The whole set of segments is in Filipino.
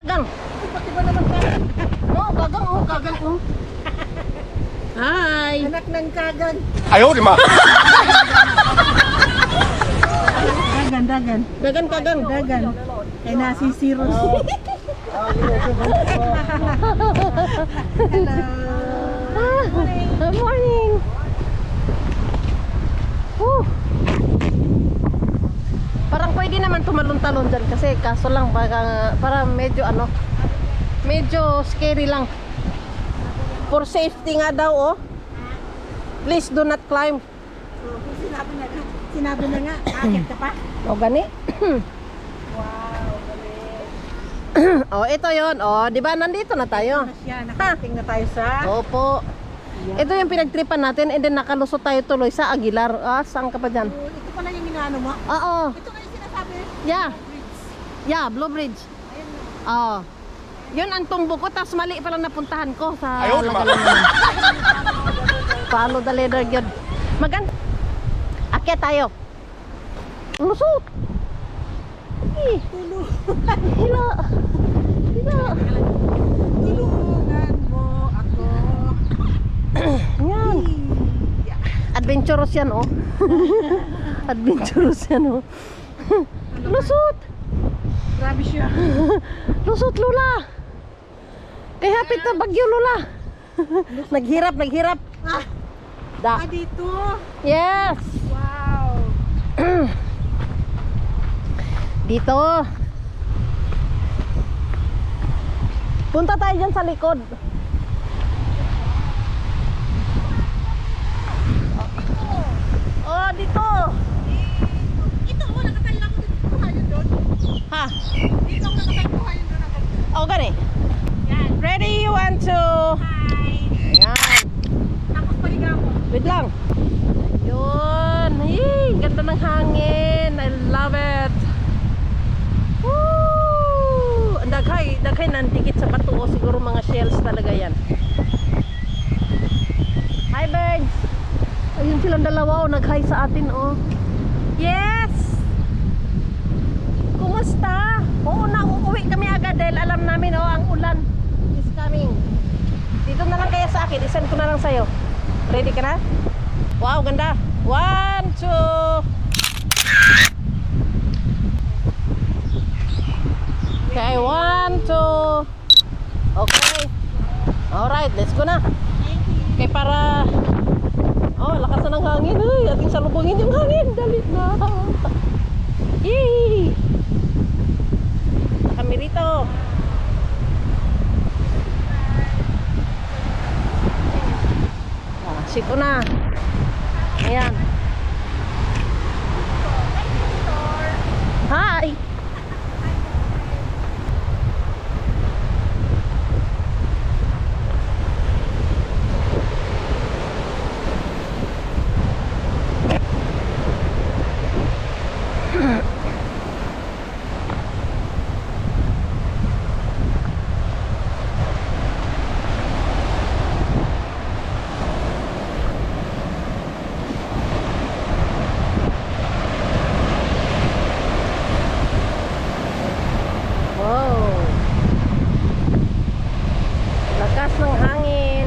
Gagang! Pati ba naman kagan? Oo, oh, gagang, oo, oh, oh, Hi! Anak ng kagan. Ayaw, lima! dagan, dagan. Dagan, kagan. Dagan. Ay, nasisiro. Oh. Hello. Ah, good morning. Good morning. Woo. Pwede naman tumalon-talon dyan kasi kaso lang baka, para medyo ano, medyo scary lang. For safety nga daw oh. Please do not climb. Sinabi na nga. Sinabi na nga. Akit ka pa. O gani. Wow, galing. oh, ito 'yon. Oh, 'di ba nandito na tayo? Na siya. Nakarating na tayo sa... Opo. Ito yung pinagtripan natin and then nakalusot tayo tuloy sa Aguilar. Ah, saan ka pa dyan? Oh, Ito pala yung inaano mo. Oo. Ito. Yeah. Yeah, Blue Bridge. Oo. Yun ang tumbo ko, tapos mali pala napuntahan ko sa Ayaw, di ba? Lagalan naman. Follow the leader, yun. Magan. Akyat tayo. Lusot. Eh, hila. Hila. Tulungan mo ako. Yan. Adventurous yan, oh. Adventurous yan, oh. Lusot. Grabe siya. Lusot, Lula. Kaya hapit na bagyo, Lula. naghirap, naghirap. Ah, Da. ah, dito. Yes. Wow. Dito. Punta tayo dyan sa likod. Oh, dito. Ito, oh, nakatayo ako dito. Kuhayan doon. Ha? Dito ako nakatayo. Kuhayan doon ako. Oh, gani. Yan. Ready, one, two. Hi. Ayan. Tapos pahiga ako. Wait lang. Yun. Hey, ganda ng hangin. I love it. Woo! Daghay, daghay nandikit sa bato. O, siguro mga shells talaga yan. Hi, birds. Ayun silang dalawa. O, nag-hi sa atin. Oh. Yes! Kumusta? Oo na, uuwi kami agad dahil alam namin, oh, ang ulan is coming. Dito na lang kaya sa akin. Isend ko na lang sa'yo. Ready ka na? Wow, ganda. One, two. Okay, one, two. Okay. Alright, let's go na. Okay, para... Oh, lakas na ng hangin. Uy, ating salubungin yung hangin. Dali na. Yay! Kami rito. Sito na. Ayan. Hi! Wow! Lakas ng hangin.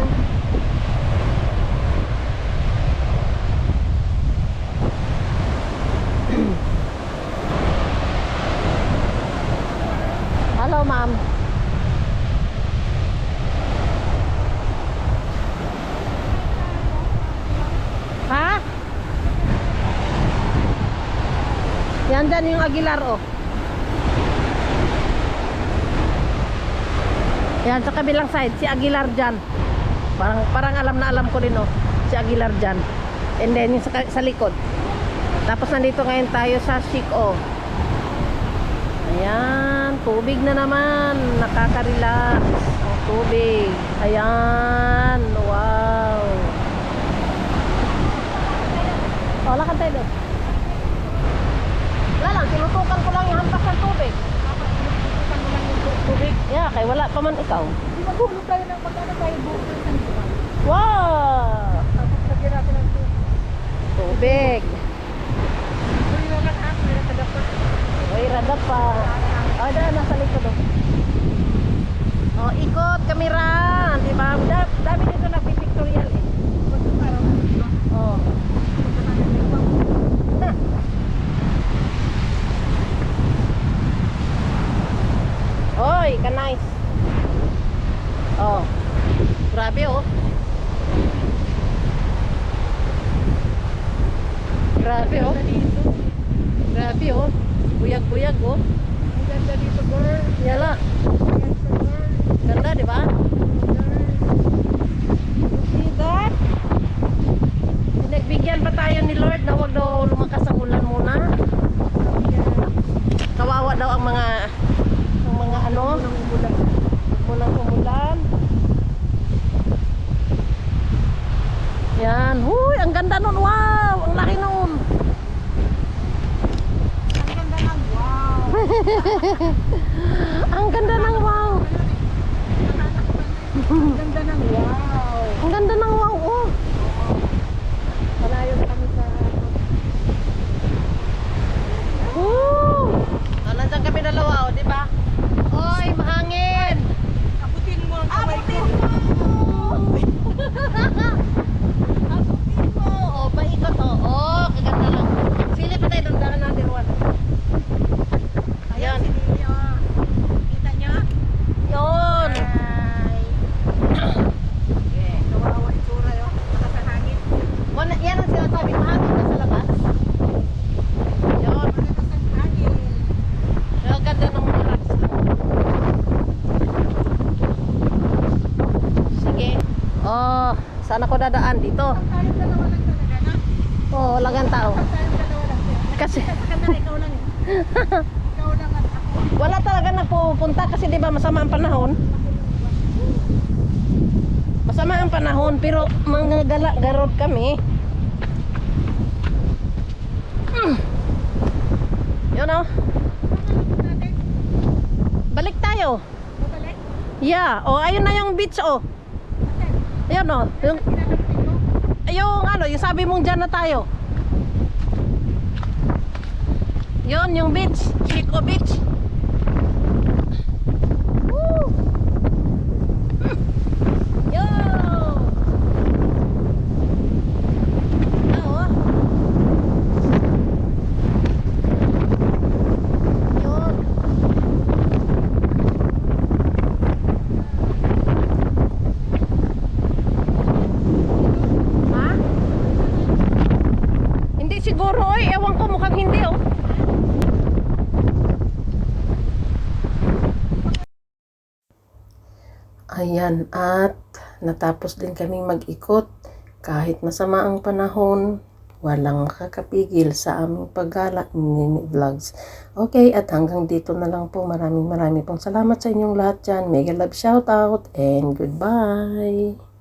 Hello, ma'am. Ha? Yan dyan yung Aguilar, oh. Yan, sa kabilang side, si Aguilar dyan. Parang, parang alam na alam ko din, oh. Si Aguilar dyan. And then, yung sa, sa likod. Tapos, nandito ngayon tayo sa Chico. Ayan, tubig na naman. Nakaka-relax ang tubig. Ayan, wow. O, lakad tayo doon. Tubig? Yeah, kay wala pa man ikaw. Di maghulog tayo ng magkano tayo buko ng Wow! Tapos lagyan natin ng tubig. Tubig. Uy, wala na. Rada pa. Uy, rada pa. Ah, oh, da, nasa likod. Oh, oh ikot kami ran. Diba? Dami dito na pictorial eh. Oh. Oy, ka nice. Oh. Grabe oh. Grabe oh. Grabe oh. Buyag-buyag oh. Ang ganda dito, girl. Yala. Saan ako dadaan? Dito. Na? Oh, walang tao. Kasi eh. Wala talaga nagpupunta kasi 'di ba masama ang panahon. Masama ang panahon pero mga garot kami. Mm. Yun oh. Natin, Balik tayo. babalik. Yeah. Oh, ayun na yung beach oh. Ayun oh. Yung, yung ano, yung sabi mong dyan na tayo. Yun, yung beach. Chico Beach. Woo! Hmm. Yo! Ah, oh. Yun. Ha? Hindi siguro, oy. Ewan ko, mukhang hindi, oh. Ayan, at natapos din kaming mag-ikot. Kahit masama ang panahon, walang makakapigil sa aming paggala ni Nini Vlogs. Okay, at hanggang dito na lang po. Maraming maraming pong salamat sa inyong lahat dyan. Mega love shoutout and goodbye!